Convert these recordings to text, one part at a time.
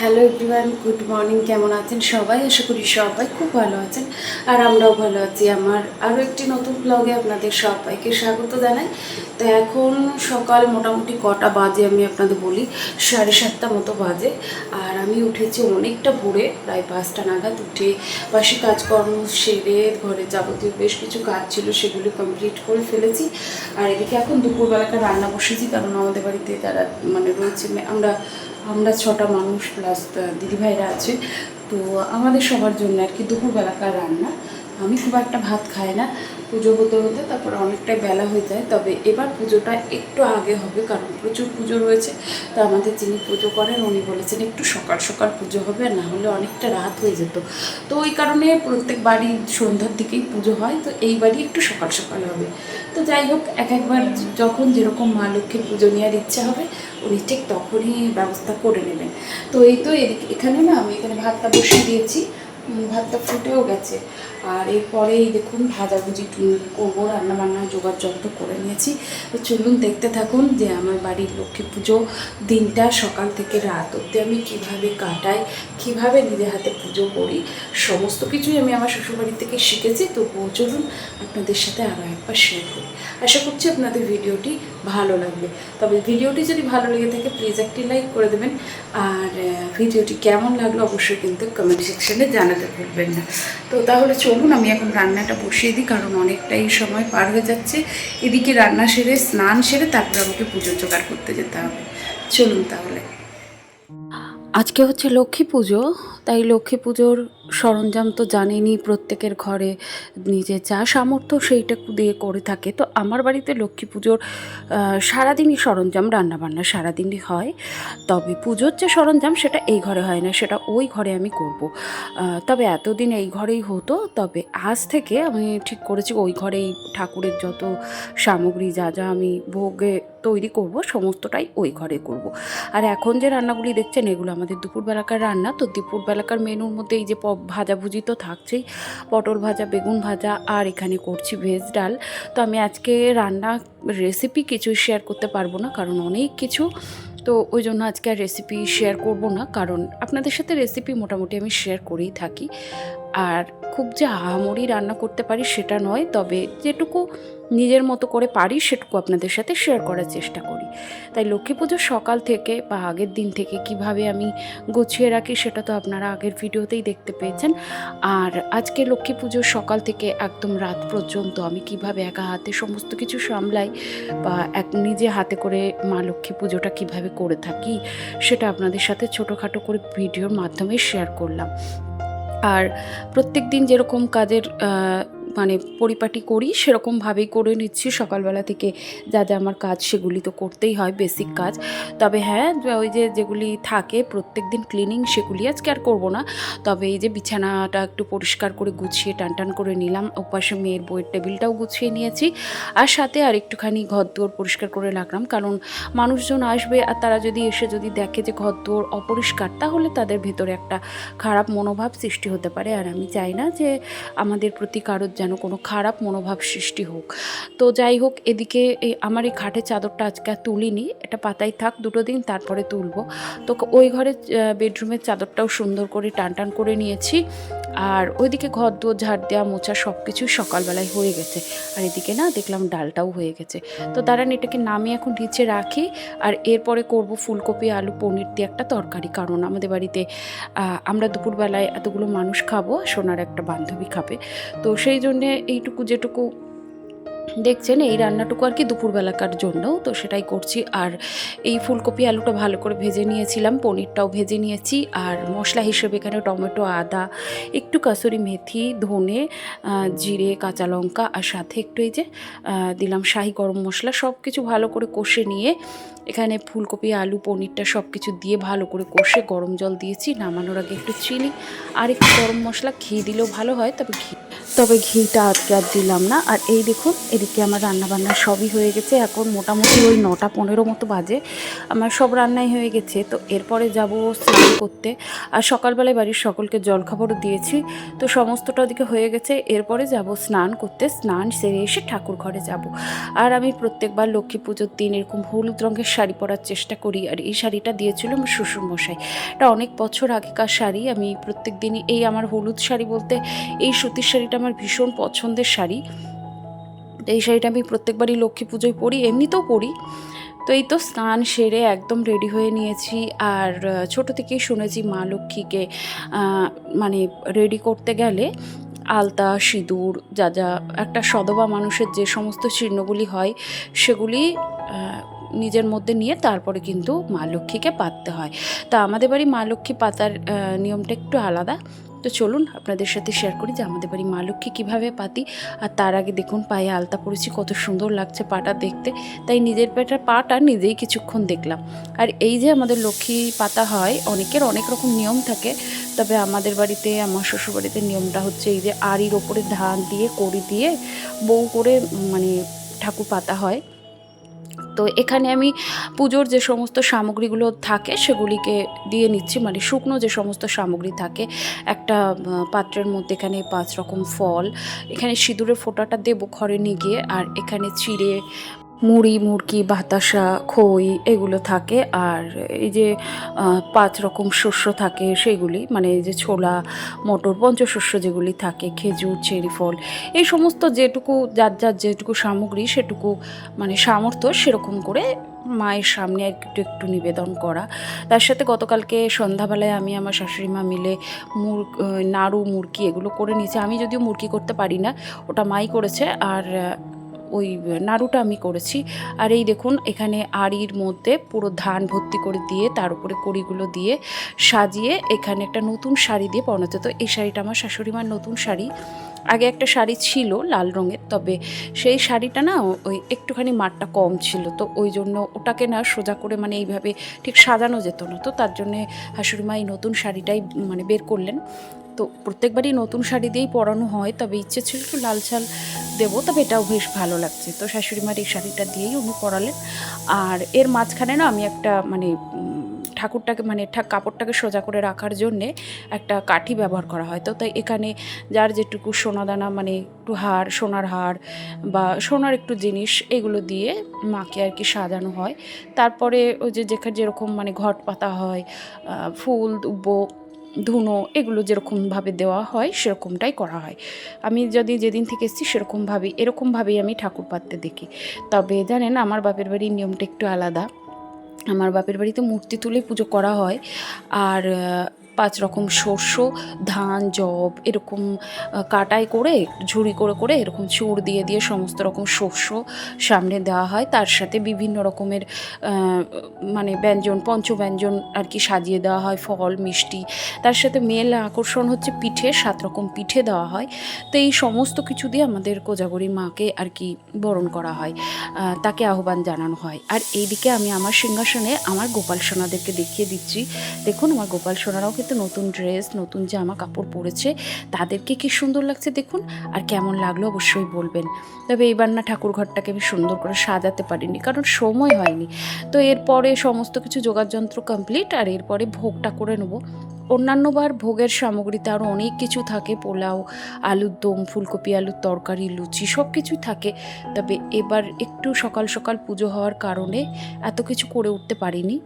Hello everyone good morning কেমন আছেন সবাই? আশা করি সবাই খুব ভালো আছেন। আর আমরাও ভালো আছি। আমার আরও একটি নতুন ব্লগে আপনাদের সবাইকে স্বাগত জানাই। তো এখন সকাল মোটামুটি কটা বাজে আমি আপনাদের বলি? সাড়ে সাতটা মতো বাজে। আর আমি উঠেছি অনেকটা ভোরে, প্রায় পাঁচটা নাগাদ উঠে বাসি কাজকর্ম সেরে ঘরে যাবতীয় বেশ কিছু কাজ ছিল সেগুলো কমপ্লিট করে ফেলেছি। আর এদিকে এখন দুপুরবেলাকার রান্না বসেছি, কারণ আমাদের বাড়িতে তারা মানে রয়েছে, আমরা আমরা ছটা মানুষ প্লাস দিদিভাইরা আছে। তো আমাদের সবার জন্য আর কি দুপুরবেলাকার রান্না। আমি খুব একটা ভাত খাই না। পুজো হতে হতে তারপর অনেকটাই বেলা হয়ে যায়। তবে এবার পুজোটা একটু আগে হবে, কারণ প্রচুর পুজো রয়েছে। তো আমাদের যিনি পুজো করেন, উনি বলেছেন একটু সকাল সকাল পুজো হবে না হলে অনেকটা রাত হয়ে যেত। তো ওই কারণে প্রত্যেক বাড়ি সন্ধ্যার দিকেই পুজো হয়। তো এই বাড়ি একটু সকাল সকাল হবে। তো যাই হোক, এক একবার যখন যেরকম মা লক্ষ্মীর পুজো নেওয়ার ইচ্ছা হবে, উনি ঠিক তখনই ব্যবস্থা করে নেবেন। তো এই তো এখানে না আমি এখানে ভাতটা বসিয়ে দিয়েছি। ভাতটা ফুটেও গেছে। আর এরপরে এই দেখুন ভাজাভুজি করব রান্না বান্না জোগাড় যন্ত্র করে নিয়েছি। তো চলুন দেখতে থাকুন যে আমার বাড়ির লক্ষ্মী পুজো দিনটা সকাল থেকে রাত অবধি আমি কীভাবে কাটাই, কীভাবে নিজের হাতে পুজো করি, সমস্ত কিছুই আমি আমার শ্বশুরবাড়ি থেকে শিখেছি। তো চলুন আপনাদের সাথে আরও একবার শেয়ার করি। আশা করছি আপনাদের ভিডিওটি ভালো লাগবে। তবে ভিডিওটি যদি ভালো লেগে থাকে প্লিজ একটি লাইক করে দেবেন। আর ভিডিওটি কেমন লাগল অবশ্যই কিন্তু কমেন্ট সেকশানে জানাতে ভুলবেন না। তো তাহলে চলুন, আমি এখন রান্নাটা বসিয়ে দিই, কারণ অনেকটাই সময় পার হয়ে যাচ্ছে। এদিকে রান্না সেরে, স্নান সেরে তারপরে আমাকে পুজো জোগাড় করতে যেতে হবে। চলুন তাহলে। আজকে হচ্ছে লক্ষ্মী পুজো, তাই লক্ষ্মী পুজোর সরঞ্জাম তো জানেনই প্রত্যেকের ঘরে নিজের যা সামর্থ্য সেইটা দিয়ে করে থাকে। তো আমার বাড়িতে লক্ষ্মী পুজোর সারাদিনই সরঞ্জাম, রান্নাবান্না সারাদিনই হয়। তবে পুজোর যে সরঞ্জাম সেটা এই ঘরে হয় না, সেটা ওই ঘরে আমি করব। তবে এতদিন এই ঘরেই হতো, তবে আজ থেকে আমি ঠিক করেছি ওই ঘরেই ঠাকুরের যত সামগ্রী যা যা আমি ভোগে তৈরি করব, সমস্তটাই ওই ঘরে করব। আর এখন যে রান্নাগুলি দেখছেন, এগুলো আমাদের দুপুরবেলাকার রান্না। তো দুপুরবেলাকার মেনুর মধ্যে এই যে ভাজাভুজি তো থাকছেই। পটল ভাজা, বেগুন ভাজা আর এখানে করছি ভেজ ডাল। তো আমি আজকে রান্না রেসিপি কিছু শেয়ার করতে পারব না, কারণ অনেক কিছু। তো ওই জন্য আজকে আর রেসিপি শেয়ার করব না, কারণ আপনাদের সাথে রেসিপি মোটামুটি আমি শেয়ার করেই থাকি। আর খুব যে আহামরি রান্না করতে পারি সেটা নয়, তবে যেটুকু নিজের মতো করে পারি সেটুকু আপনাদের সাথে শেয়ার করার চেষ্টা করি। তাই লক্ষ্মী পুজোর সকাল থেকে বা আগের দিন থেকে কীভাবে আমি গুছিয়ে রাখি সেটা তো আপনারা আগের ভিডিওতেই দেখতে পেয়েছেন। আর আজকে লক্ষ্মী পুজোর সকাল থেকে একদম রাত পর্যন্ত আমি কীভাবে একা হাতে সমস্ত কিছু সামলাই বা এক নিজে হাতে করে মা লক্ষ্মী পুজোটা কীভাবে করে থাকি সেটা আপনাদের সাথে ছোটোখাটো করে ভিডিওর মাধ্যমে শেয়ার করলাম। আর প্রত্যেক দিন যেরকম কাজের মানে পরিপাটি করি, সেরকমভাবেই করে নিচ্ছি। সকালবেলা থেকে যা যা আমার কাজ সেগুলি তো করতেই হয় বেসিক কাজ। তবে হ্যাঁ ওই যে যেগুলি থাকে প্রত্যেক দিন ক্লিনিং সেগুলি আজকে আর করব না। তবে এই যে বিছানাটা একটু পরিষ্কার করে গুছিয়ে টান টান করে নিলাম, ওপাশে মেয়ের বইয়ের টেবিলটাও গুছিয়ে নিয়েছি। আর সাথে আর একটুখানি ঘর দুয়ার পরিষ্কার করে রাখলাম, কারণ মানুষজন আসবে আর তারা যদি এসে যদি দেখে যে ঘর দুয়ার অপরিষ্কার, তাহলে তাদের ভেতরে একটা খারাপ মনোভাব সৃষ্টি হতে পারে। আর আমি চাই না যে আমাদের প্রতি কারোর যেন কোনো খারাপ মনোভাব সৃষ্টি হোক। তো যাই হোক, এদিকে এই আমার এই খাটের চাদরটা আজকে আর তুলিনি, এটা পাতাই থাক, দুটো দিন তারপরে তুলবো। তো ওই ঘরে বেডরুমের চাদরটাও সুন্দর করে টান টান করে নিয়েছি। আর ওইদিকে ঘর দুয়ার, ঝাড় দেওয়া, মোছা সব কিছুই সকালবেলায় হয়ে গেছে। আর এদিকে না, দেখলাম ডালটাও হয়ে গেছে। তো দাঁড়ান, এটাকে নামিয়ে এখন নিচে রাখি। আর এরপরে করব ফুলকপি, আলু, পনির দিয়ে একটা তরকারি। কারণ আমাদের বাড়িতে আমরা দুপুরবেলায় এতগুলো মানুষ খাব, সোনার একটা বান্ধবী খাবে। তো সেই জন্যে এইটুকু যেটুকু দেখছেন, এই রান্নাটুকু আর কি দুপুরবেলাকার জন্য তো সেটাই করছি। আর এই ফুলকপি আলুটা ভালো করে ভেজে নিয়েছিলাম, পনিরটাও ভেজে নিয়েছি। আর মশলা হিসেবে এখানে টমেটো, আদা, একটু কাসুরি মেথি, ধনে জিরে, কাঁচা লঙ্কা, আর সাথে একটু এই যে দিলাম শাহি গরম মশলা সব কিছু ভালো করে কষে নিয়ে এখানে ফুলকপি, আলু, পনিরটা সব কিছু দিয়ে ভালো করে কষে গরম জল দিয়েছি। নামানোর আগে একটু চিনি, আর একটু গরম মশলা, ঘি দিলেও ভালো হয়, তবে ঘি তবে ঘিটা আজকে আর দিলাম না। আর এই দেখুন, এদিকে আমার রান্না বান্না সবই হয়ে গেছে। এখন মোটামুটি ওই নটা পনেরো মতো বাজে। আমার সব রান্নাই হয়ে গেছে। তো এরপরে যাব স্নান করতে। আর সকালবেলায় বাড়ির সকলকে জলখাবারও দিয়েছি। তো সমস্তটা ওদিকে হয়ে গেছে। এরপরে যাব স্নান করতে। স্নান সেরে এসে ঠাকুর ঘরে যাব। আর আমি প্রত্যেকবার লক্ষ্মী পুজোর দিন এরকম হলুদ রঙের শাড়ি পরার চেষ্টা করি। আর এই শাড়িটা দিয়েছিল আমার শ্বশুরমশাই। এটা অনেক বছর আগেকার শাড়ি। আমি প্রত্যেক দিনই এই আমার হলুদ শাড়ি বলতে এই সুতির শাড়িটা আমার ভীষণ পছন্দের শাড়ি। এই শাড়িটা আমি প্রত্যেকবারই লক্ষ্মী পুজোয় পরি, এমনিতেও পরি। তো এই তো স্নান সেরে একদম রেডি হয়ে নিয়েছি। আর ছোট থেকেই শুনেছি মা লক্ষ্মীকে মানে রেডি করতে গেলে আলতা, সিঁদুর, যা যা একটা সদবা মানুষের যে সমস্ত চিহ্নগুলি হয়, সেগুলি নিজের মধ্যে নিয়ে তারপরে কিন্তু মা লক্ষ্মীকে পাততে হয়। তা আমাদের বাড়ি মা লক্ষ্মী পাতার নিয়মটা একটু আলাদা। তো চলুন আপনাদের সাথে শেয়ার করি যে আমাদের বাড়ি মা লক্ষ্মী কীভাবে পাতি। আর তার আগে দেখুন পায়ে আলতা পড়েছি কত সুন্দর লাগছে পাটা দেখতে। তাই নিজের পেটার পাটা নিজেই কিছুক্ষণ দেখলাম। আর এই যে আমাদের লক্ষ্মী পাতা হয়, অনেকের অনেক রকম নিয়ম থাকে। তবে আমাদের বাড়িতে, আমার শ্বশুর বাড়িতে নিয়মটা হচ্ছে এই যে আড়ির ওপরে ধান দিয়ে, কড়ি দিয়ে বউ করে মানে ঠাকুর পাতা হয়। তো এখানে আমি পুজোর যে সমস্ত সামগ্রীগুলো থাকে সেগুলিকে দিয়ে নিচ্ছি। মানে শুকনো যে সমস্ত সামগ্রী থাকে, একটা পাত্রের মধ্যে এখানে পাঁচ রকম ফল, এখানে সিঁদুরের ফোঁটাটা দেবো ঘরে নিয়ে গিয়ে, আর এখানে চিড়ে মুড়ি মুরকি বাতাসা, খই এগুলো থাকে। আর এই যে পাঁচ রকম শস্য থাকে সেগুলি মানে যে ছোলা, মটর, পঞ্চশস্য যেগুলি থাকে, খেজুর, চেরি, ফল, এই সমস্ত যেটুকু, যার যার যেটুকু সামগ্রী সেটুকু মানে সামর্থ্য সেরকম করে মায়ের সামনে একটু একটু নিবেদন করা। তার সাথে গতকালকে সন্ধ্যাবেলায় আমি আমার শাশুড়ি মা মিলে মুর, নাড়ু মুরকি এগুলো করে নিয়েছি। আমি যদিও মুরকি করতে পারি না, ওটা মাই করেছে। আর ওই নাড়ুটা আমি করেছি। আর এই দেখুন, এখানে আড়ির মধ্যে পুরো ধান ভর্তি করে দিয়ে, তার উপরে কড়িগুলো দিয়ে সাজিয়ে এখানে একটা নতুন শাড়ি দিয়ে পরানো তো এই শাড়িটা আমার শাশুড়ি মার নতুন শাড়ি। আগে একটা শাড়ি ছিল লাল রঙের, তবে সেই শাড়িটা না ওই একটুখানি মারটা কম ছিল। তো ওই জন্য ওটাকে না সোজা করে মানে এইভাবে ঠিক সাজানো যেত না। তো তার জন্যে শাশুড়ি মা এই নতুন শাড়িটাই মানে বের করলেন। তো প্রত্যেকবারই নতুন শাড়ি দিয়েই পরানো হয়, তবে ইচ্ছে ছিল একটু লাল ছাল দেবো, তবে এটাও বেশ ভালো লাগছে। তো শাশুড়ি মার এই শাড়িটা দিয়েই উনি পরালেন। আর এর মাঝখানে না আমি একটা মানে ঠাকুরটাকে মানে কাপড়টাকে সোজা করে রাখার জন্যে একটা কাঠি ব্যবহার করা হয়। তো তাই এখানে যার যেটুকু সোনাদানা মানে একটু হার, সোনার হার বা সোনার একটু জিনিস এগুলো দিয়ে মাকে আর কি সাজানো হয়। তারপরে ওই যে যেখানে যেরকম মানে ঘট পাতা হয় ফুল দুব্বো ধুনো এগুলো যেরকমভাবে দেওয়া হয়, সেরকমটাই করা হয়। আমি যদি যেদিন থেকে এসেছি সেরকমভাবেই, এরকমভাবেই আমি ঠাকুর পাততে দেখি। তবে জানেন, আমার বাপের বাড়ির নিয়মটা একটু আলাদা। আমার বাপের বাড়িতে মূর্তি তুলে পুজো করা হয়। আর পাঁচ রকম শস্য, ধান জব এরকম কাটাই করে, ঝুড়ি করে করে এরকম চুর দিয়ে দিয়ে সমস্ত রকম শস্য সামনে দেওয়া হয়। তার সাথে বিভিন্ন রকমের মানে ব্যঞ্জন, পঞ্চব্যঞ্জন আর কি সাজিয়ে দেওয়া হয়, ফল, মিষ্টি। তার সাথে মেল আকর্ষণ হচ্ছে পিঠে, সাত রকম পিঠে দেওয়া হয়। তো এই সমস্ত কিছু দিয়ে আমাদের কোজাগরি মাকে আর কি বরণ করা হয় তাকে আহ্বান জানানো হয়। আর এইদিকে আমি আমার সিংহাসনে আমার গোপাল সোনাদেরকে দেখিয়ে দিচ্ছি। দেখুন আমার গোপাল সোনারাও কিন্তু নতুন ড্রেস, নতুন জামা কাপড় পরেছে। তাদেরকে কি সুন্দর লাগছে দেখুন? আর কেমন লাগল অবশ্যই বলবেন। তবে এইবার না ঠাকুর ঘরটাকে আমি সুন্দর করে সাজাতে পারিনি, কারণ সময় হয়নি। তো এরপরে সমস্ত কিছু যোগাযন্ত্র কমপ্লিট আর এরপরে ভোগটা করে নেব। অন্যান্যবার ভোগের সামগ্রীতে আরও অনেক কিছু থাকে, পোলাও, আলুর দম, ফুলকপি আলুর তরকারি, লুচি সব কিছুই থাকে। তবে এবার একটু সকাল সকাল পুজো হওয়ার কারণে এত কিছু করে উঠতে পারিনি।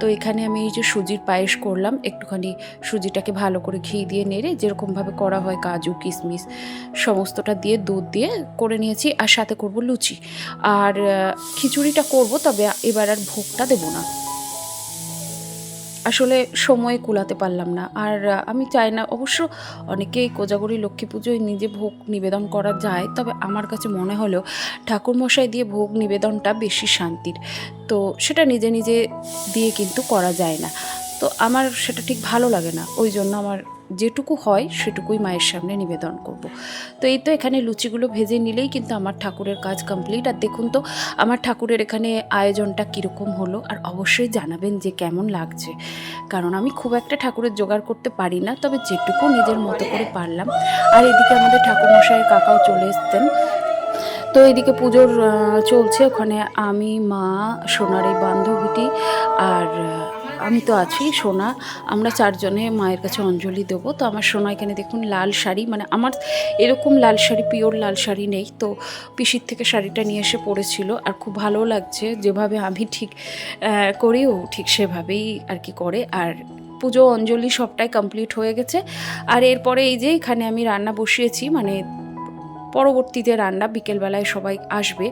তো এখানে আমি এই যে সুজির পায়েস করলাম, একটুখানি সুজিটাকে ভালো করে ঘি দিয়ে নেড়ে যেরকমভাবে করা হয়, কাজু, কিশমিশ সমস্তটা দিয়ে, দুধ দিয়ে করে নিয়েছি আর সাথে করব লুচি। আর খিচুড়িটা করব, তবে এবার আর ভোগটা দেবো না। আসলে সময় কুলাতে পারলাম না। আর আমি চাই না, অবশ্য অনেকেই কোজাগরি লক্ষ্মী পুজোয় নিজে ভোগ নিবেদন করা যায়, তবে আমার কাছে মনে হলো ঠাকুরমশাই দিয়ে ভোগ নিবেদনটা বেশি শান্তির। তো সেটা নিজে নিজে দিয়ে কিন্তু করা যায় না। তো আমার সেটা ঠিক ভালো লাগে না, ওই জন্য আমার যেটুকু হয় সেটুকুই মায়ের সামনে নিবেদন করব। তো এই তো এখানে লুচিগুলো ভেজে নিলেই কিন্তু আমার ঠাকুরের কাজ কমপ্লিট আর দেখুন তো, আমার ঠাকুরের এখানে আয়োজনটা কীরকম হলো, আর অবশ্যই জানাবেন যে কেমন লাগছে। কারণ আমি খুব একটা ঠাকুরের জোগাড় করতে পারি না, তবে যেটুকু নিজের মতো করে পারলাম। আর এদিকে আমাদের ঠাকুরমশাইয়ের কাকাও চলে এসতেন তো এদিকে পুজোর চলছে ওখানে আমি, মা, সোনার বান্ধবীটি, আর আমি তো আছি, সোনা। আমরা চারজনে মায়ের কাছে অঞ্জলি দেবো। তো আমার সোনা এখানে দেখুন লাল শাড়ি মানে আমার এরকম লাল শাড়ি, পিওর লাল শাড়ি নেই। তো পিসির থেকে শাড়িটা নিয়ে এসে পরেছিল। আর খুব ভালো লাগছে, যেভাবে আমি ঠিক করিও ঠিক সেভাবেই আর কি করে। আর পুজো, অঞ্জলি সবটাই কমপ্লিট হয়ে গেছে। আর এরপরে এই যে এখানে আমি রান্না বসিয়েছি মানে পরবর্তীতে রান্না বিকেলবেলায় সবাই আসবে,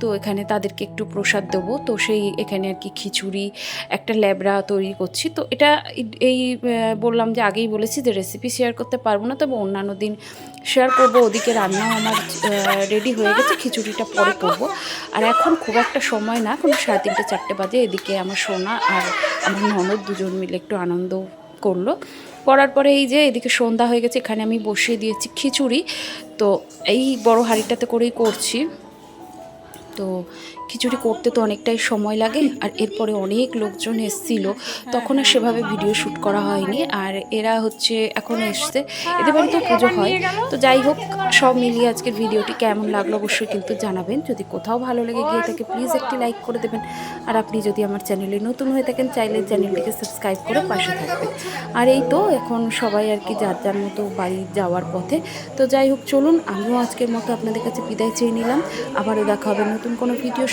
তো এখানে তাদেরকে একটু প্রসাদ দেবো। তো সেই এখানে আর কি খিচুড়ি, একটা ল্যাবড়া তৈরি করছি। তো এটা এই- এই বললাম যে আগেই বলেছি যে রেসিপি শেয়ার করতে পারব না, তবে অন্যান্য দিন শেয়ার করব। ওদিকে রান্নাও আমার রেডি হয়ে গেছে, খিচুড়িটা পরে করব। আর এখন খুব একটা সময় না কোনো সাড়ে তিনটে, চারটে বাজে। এদিকে আমার সোনা আর আমার ননদ দুজন মিলে একটু আনন্দ করল। করার পরে এই যে এদিকে সন্ধ্যা হয়ে গেছে, এখানে আমি বসিয়ে দিয়েছি খিচুড়ি। তো এই বড় হাঁড়িটাতে করেই করছি। তো খিচুড়ি করতে তো অনেকটাই সময় লাগে আর এরপরে অনেক লোকজন এসছিল তখন আর সেভাবে ভিডিও শ্যুট করা হয়নি আর এরা হচ্ছে এখন এসছে। এদের বাড়িতেও পুজো হয়। তো যাই হোক, সব মিলিয়ে আজকের ভিডিওটি কেমন লাগল অবশ্যই কিন্তু জানাবেন। যদি কোথাও ভালো লেগে গিয়ে থাকে প্লিজ একটি লাইক করে দেবেন। আর আপনি যদি আমার চ্যানেলে নতুন হয়ে থাকেন, চাইলে চ্যানেলটিকে সাবস্ক্রাইব করে পাশে থাকবেন। আর এই তো, এখন সবাই আর কি যার যার মতো বাড়ি যাওয়ার পথে। তো যাই হোক, চলুন, আমিও আজকের মতো আপনাদের কাছে বিদায় চেয়ে নিলাম। আবারও দেখা হবে নতুন কোনো ভিডিওর